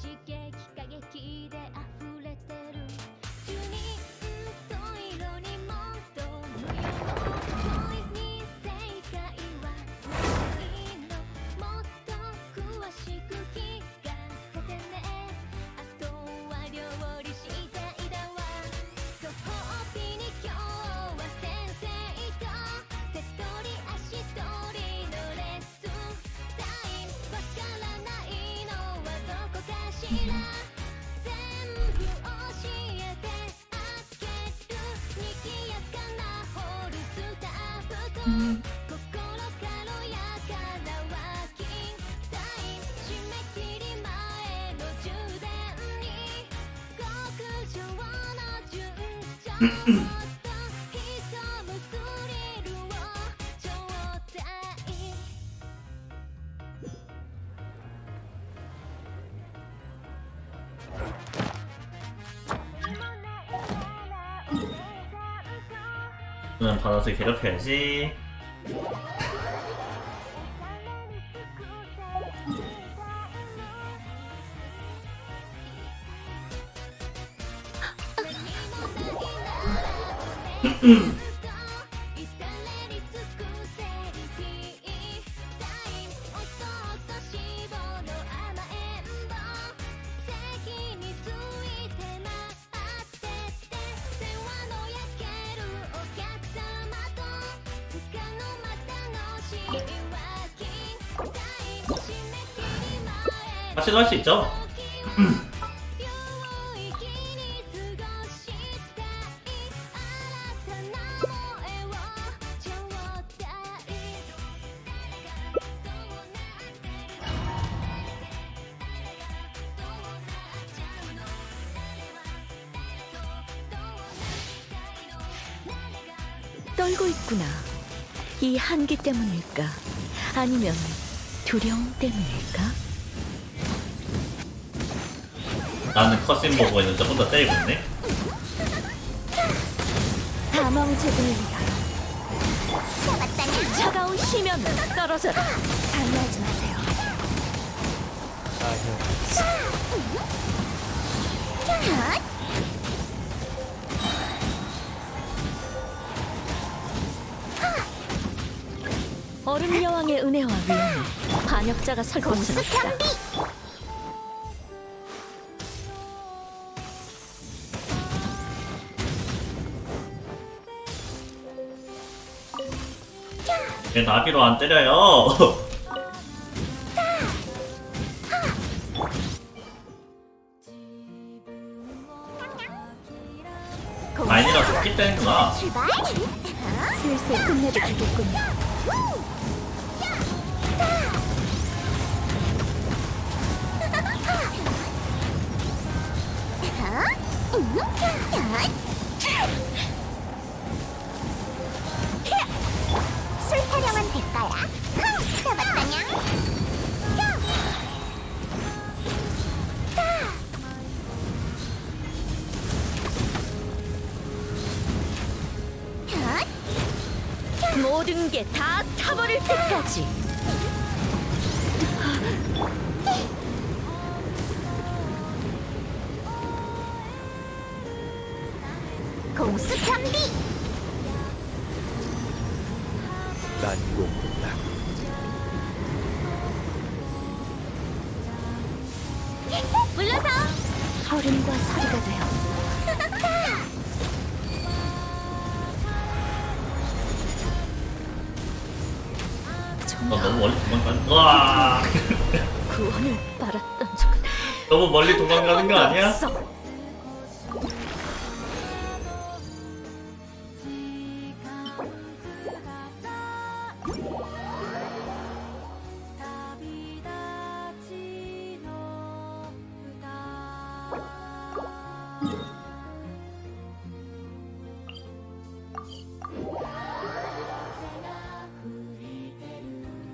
刺激 그냥 받아서 괴롭혀야지. 같이 할수 있죠? 떨고 있구나. 이 한기 때문일까? 아니면 두려움 때문일까? 나는 컷신 보고 있는데 혼자 때리고 있네. 마세요. 얼음 여왕의 은혜와 위험에 반역자가 설 곳은 없다. 왜 나비로 안 때려요? 아니라 좋기 때문이구나. 슬슬 끝내도 되겠군요. 대가야. 잡았다냥. 모든 게 다 타버릴 때까지. 난공불락 물러서. 얼음과 서리가 되어 너 정말 너무 멀리 도망가는 와 구원을 바랐던 적은 너무 멀리 도망가는 거 아니야? 없어.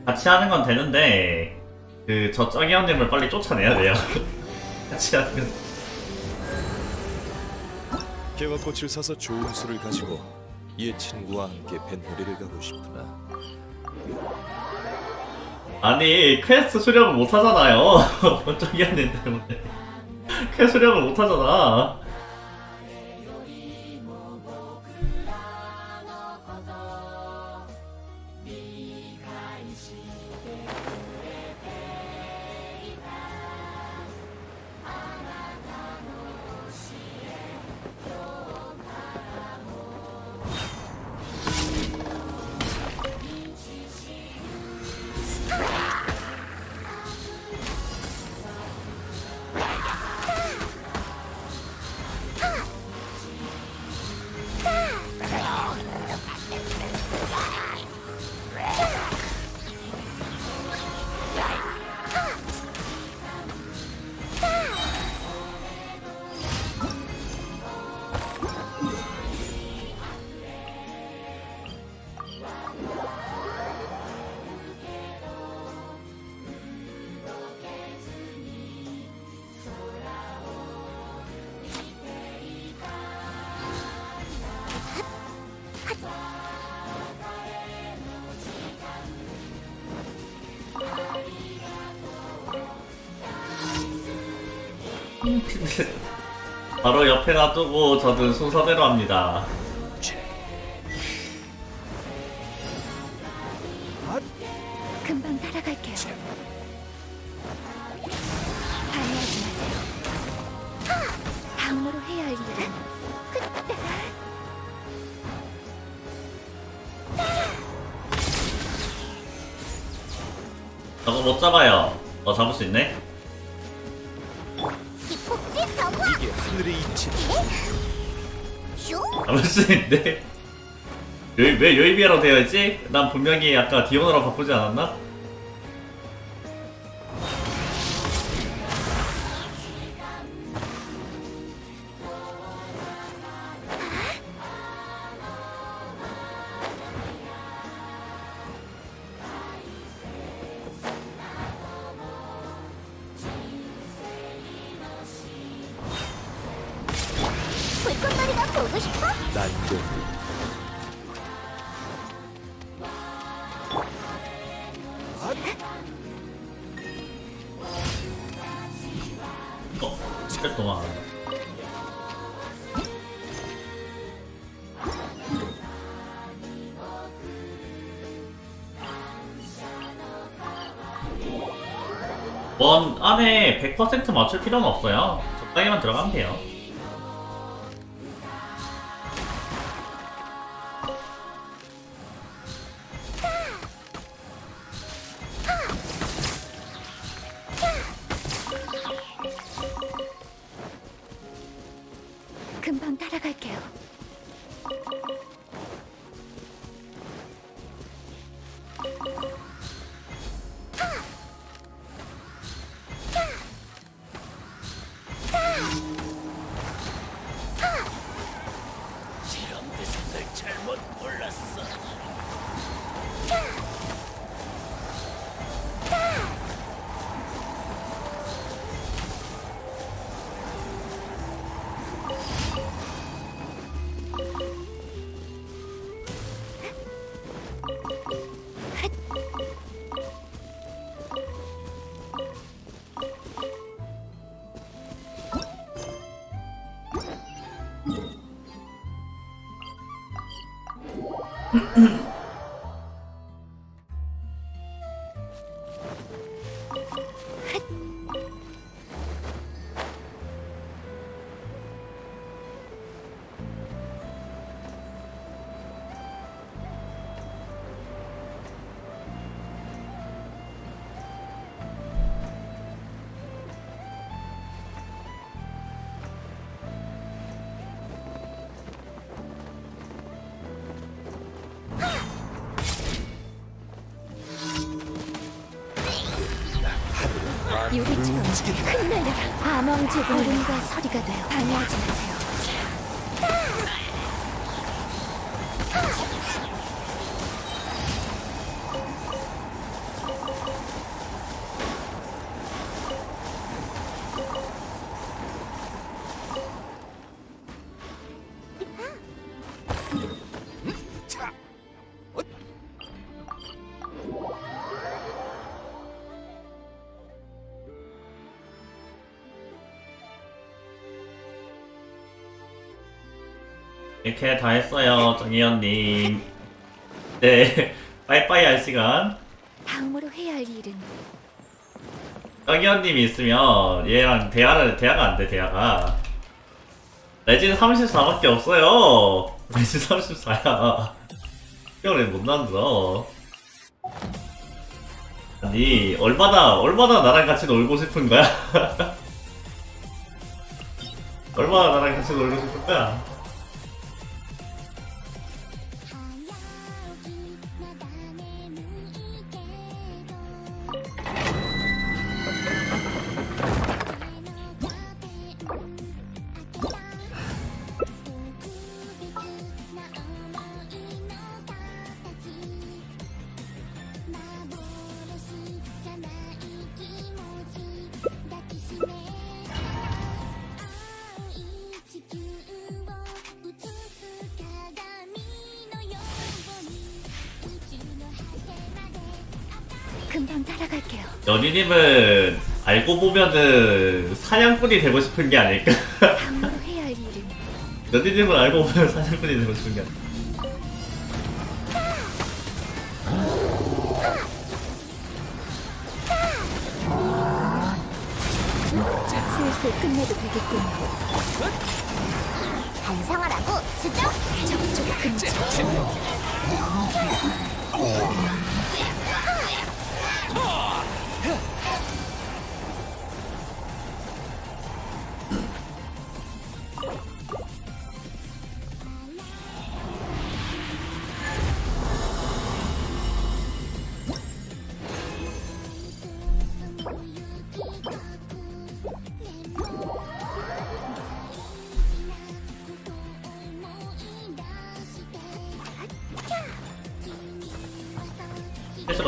같이 하는 건 되는데 그저 쩌기 형님을 빨리 쫓아내야 돼요. 같이 하는 개화꽃을 사서 좋은 술을 가지고 옛 친구와 함께 뱃놀이를 가고 싶구나 아니 퀘스트 수령을 못 하잖아요. 번쩍이었는 때문에 퀘스트 수령을 못 하잖아. 바로 옆에 놔두고 저는 순서대로 합니다. 금방 따라갈게요. 방해하지 마세요. 하! 다음으로 해야 할 일은 저거 못 잡아요. 어 잡을 수 있네? 슝 잡을 수 있는데? 왜, 왜 요이비아로 되어 있지? 난 분명히 아까 디오너로 바꾸지 않았나? 난도 어, 시간 동안. 원 안에 100% 맞출 필요는 없어요. 적당히만 들어가면 돼요. 유리처럼 흩날려라. 암왕제불 얼음과 서리가 되어 방해하지 마세요. 이렇게 다 했어요, 정혜연님. 네, 빠이빠이 할 시간. 다음으로 해야 할 일은 정혜연님이 있으면 얘랑 대화를, 대화가 안 돼, 대화가. 레진 34밖에 없어요. 레진 34야. 이거를 못 만들어. 아니, 얼마나, 얼마나 나랑 같이 놀고 싶은 거야? 얼마나 나랑 같이 놀고 싶은 거야? 금방 따라갈게요. 연희님은 알고 보면은 사냥꾼이 되고 싶은 게 아닐까? 다음으로 해야 할 일은 연희님은 알고 보면 사냥꾼이 되고 싶은 게 아닐까? 슬슬 끝내도 되겠군요. 반성하라고 수정 저쪽 근처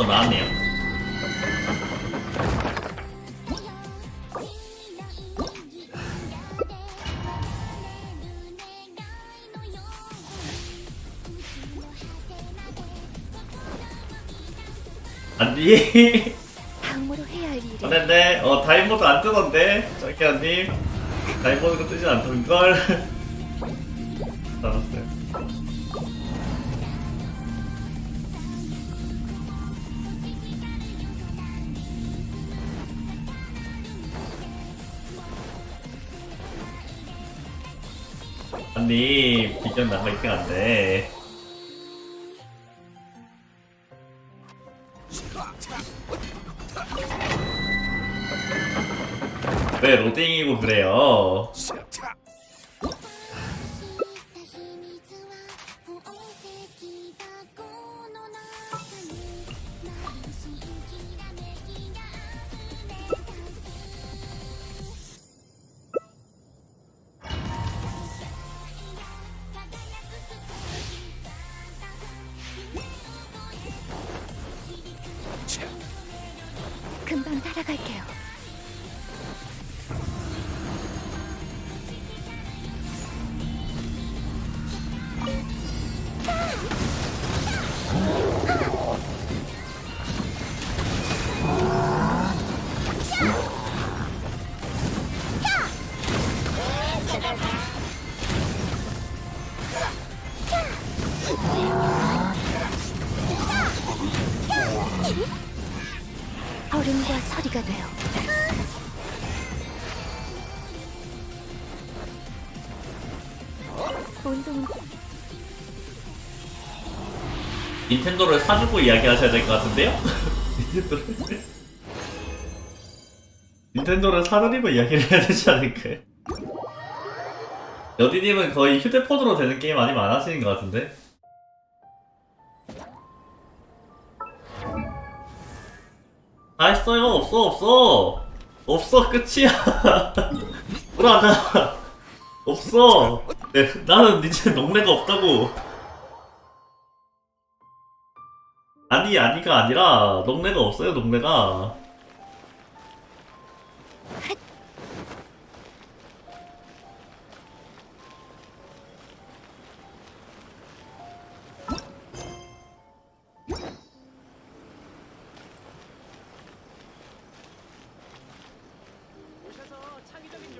나왔네요. 안디. 다음으로 해야 할 일은 안됐네. 어 다이모드 안 뜨던데 정혜연님. 다이모드가 뜨지 않던걸 아니 비전 나가 있긴 한데. 왜 로딩이고 그래요 「 따라갈게요. 닌텐도를 사주고 이야기하셔야 될 것 같은데요? 닌텐도를 사드리고 이야기를 해야 되지 않을까요? 여디님은 거의 휴대폰으로 되는 게임 많이 많아지는 것 같은데? 다 했어요 없어 없어 없어 끝이야 돌아가 없어 네, 나는 이제 농래가 없다고 아니 아니가 아니라 농래가 없어요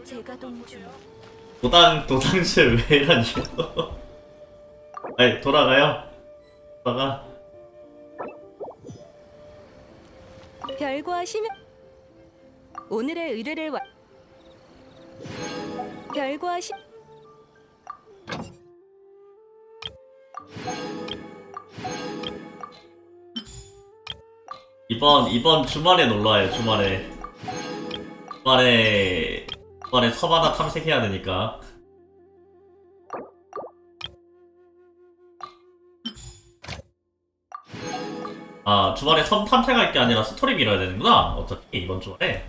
제가 동주 도당 도당실 왜 이러니요 아니 돌아가요? 돌아가 별거하시면 오늘의 의뢰를 와 별거하시 이번 이번 주말에 놀러와요 주말에. 주말에 주말에 섬 하나 탐색해야 되니까 아 주말에 섬 탐색할 게 아니라 스토리 밀어야 되는구나 어차피 이번 주말에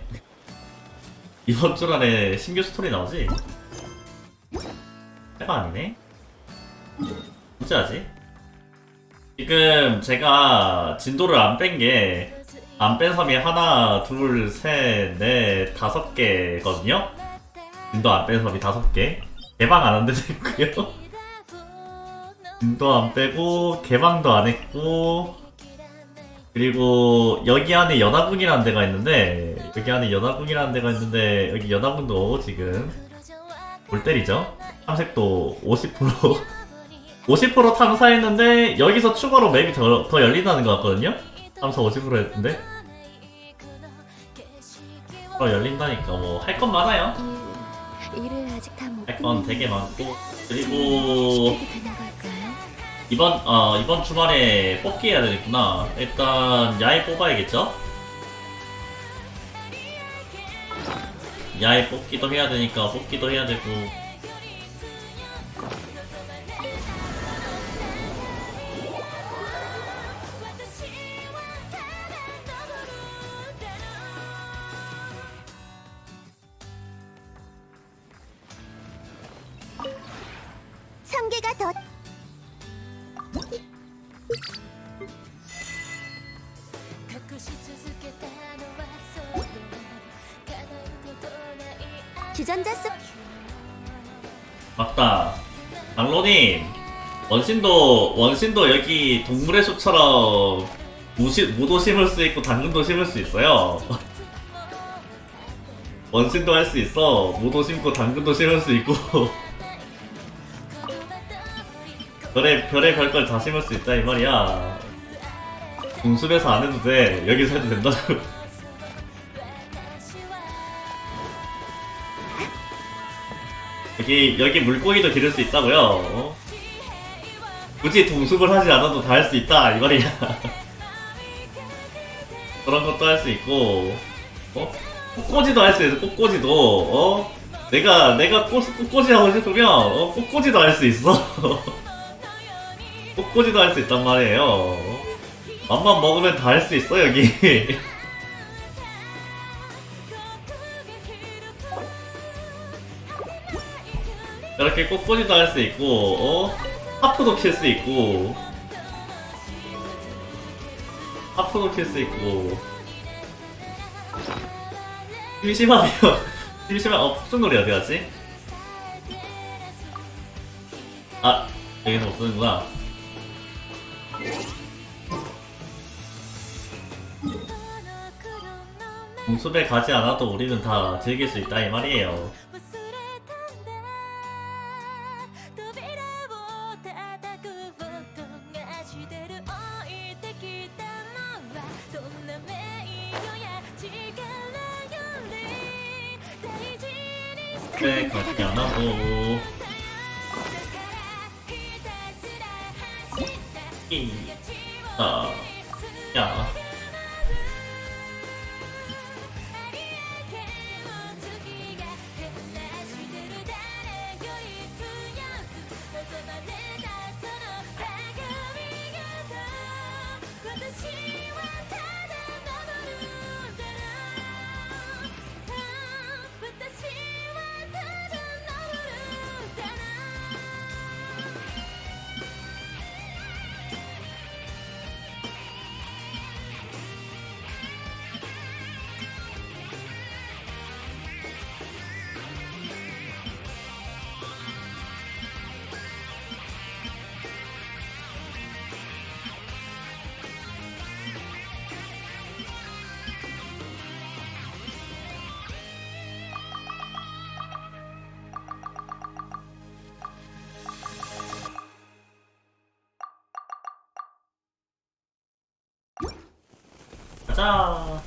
이번 주말에 신규 스토리 나오지 해가 아니네 언제 하지? 지금 제가 진도를 안 뺀 게 안 뺀 섬이 하나, 둘, 셋, 넷, 다섯 개거든요? 진도 안 뺀 섬이 다섯 개. 개방 안 한 데도 있고요. 진도 안 빼고, 개방도 안 했고, 그리고 여기 안에 연화궁이라는 데가 있는데, 여기 안에 연화궁이라는 데가 있는데, 여기 연화궁도 지금 골 때리죠? 탐색도 50%. 50% 탐사했는데 여기서 추가로 맵이 더, 더 열린다는 것 같거든요? 탐사 50% 했는데 더 열린다니까 뭐 할 건 많아요 할 건 되게 많고 그리고? 이번 어 이번 주말에 뽑기 해야 되겠구나 일단 야외 뽑아야겠죠? 야외 뽑기도 해야 되니까 뽑기도 해야 되고 원신도, 원신도 여기 동물의 숲처럼 무시, 무도 심을 수 있고 당근도 심을 수 있어요. 원신도 할 수 있어. 무도 심고 당근도 심을 수 있고. 별의, 별의 별걸 다 심을 수 있다, 이 말이야. 동숲에서 안 해도 돼. 여기서 해도 된다고. 여기 여기 물고기도 기를 수 있다고요. 어? 굳이 동숲을 하지 않아도 다 할 수 있다 이 말이야. 그런 것도 할 수 있고, 어? 꽃꽂이도 할 수 있어. 꽃꽂이도 어? 내가 내가 꽃 꽃꽂이 하고 싶으면 어? 꽃꽂이도 할 수 있어. 꽃꽂이도 할 수 있단 말이에요. 맘만 먹으면 다 할 수 있어 여기. 이렇게 꽃꽂이도 할 수 있고, 어? 하프도 킬 수 있고, 하프도 킬 수 있고, 심심하면, 심심하면, 어, 폭죽놀이 어디 갔지? 아, 여기는 못 쓰는구나. 공숲에 가지 않아도 우리는 다 즐길 수 있다, 이 말이에요. กิ่งออเหร 가자.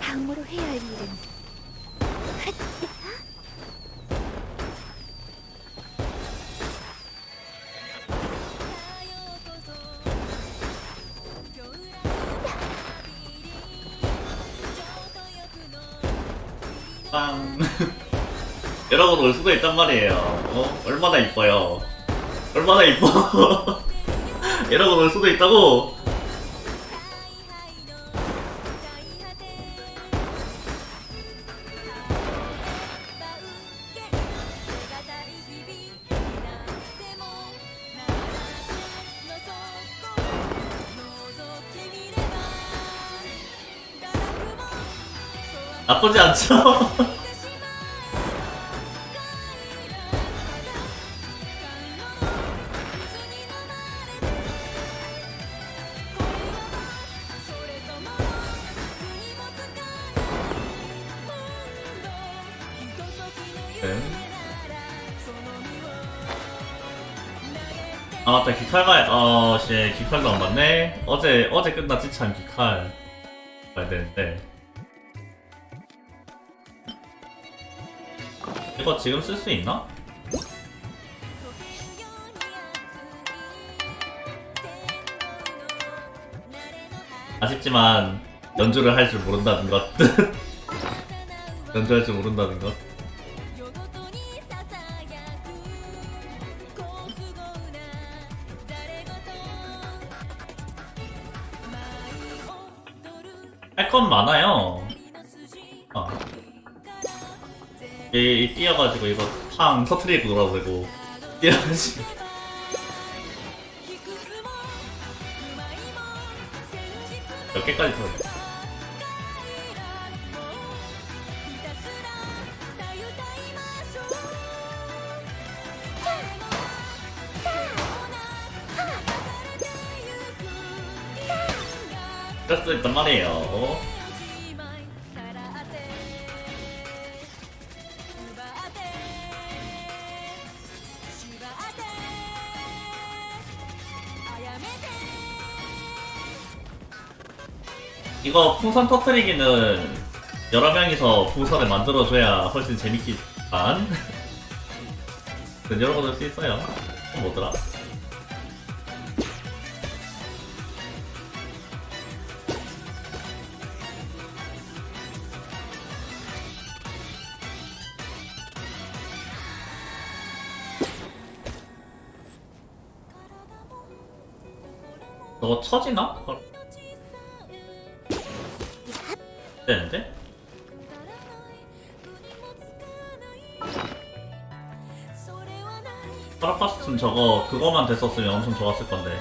다음으로 해야 할 일은 빵. 여러분 올 수도 있단 말이에요. 어? 얼마나 이뻐요. 얼마나 이뻐. 여러분 올 수도 있다고. 나쁘지 않죠? 네. 아 맞다. 기칼가 어씨 기칼도 안 봤네. 어제 어제 끝났지? 참 기칼. 봐야 되는데 이거 지금 쓸 수 있나? 아쉽지만 연주를 할 줄 모른다는 것. 연주할 줄 모른다는 것. 할 건 많아요 이, 이 뛰어가지고 이거 팡 터트리고 놀아도 되고 뛰어가지고. 몇 개까지 터져 있단 말이에요 이거 풍선 터트리기는 여러 명이서 풍선을 만들어줘야 훨씬 재밌겠지만 여러분 할수 있어요 그건 뭐더라? 저거 처지나? 되는데? 파라파스틴 저거 그거만 됐었으면 엄청 좋았을 건데.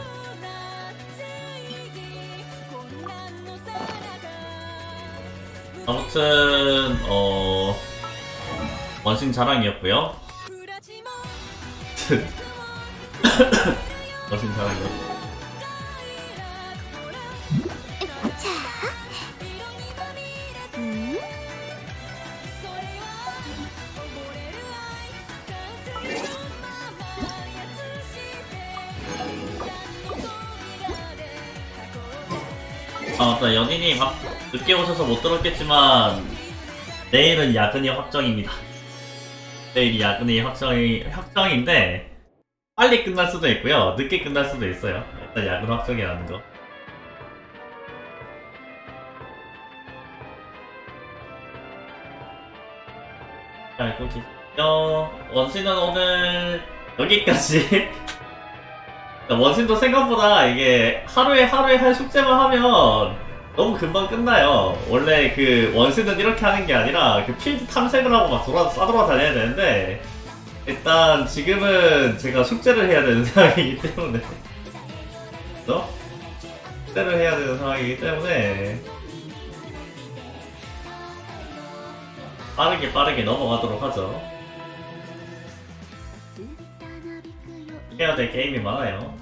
아무튼 어 원신 자랑이었고요. 원신 자랑이었고 아 맞다 연인이 밥 늦게 오셔서 못 들었겠지만 내일은 야근이 확정입니다. 내일이 야근이 확정이 확정인데 빨리 끝날 수도 있고요. 늦게 끝날 수도 있어요. 일단 야근 확정이라는 거. 자, 알고 계시죠? 원신은 오늘 여기까지 원신도 생각보다 이게 하루에 하루에 할 숙제만 하면 너무 금방 끝나요. 원래 그 원신은 이렇게 하는 게 아니라 그 필드 탐색을 하고 막 돌아 싸돌아 다녀야 되는데 일단 지금은 제가 숙제를 해야 되는 상황이기 때문에 너 숙제를 해야 되는 상황이기 때문에 빠르게 빠르게 넘어가도록 하죠. 해야 될 게임이 많아요.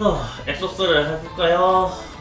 어, 엑소스를 해볼까요?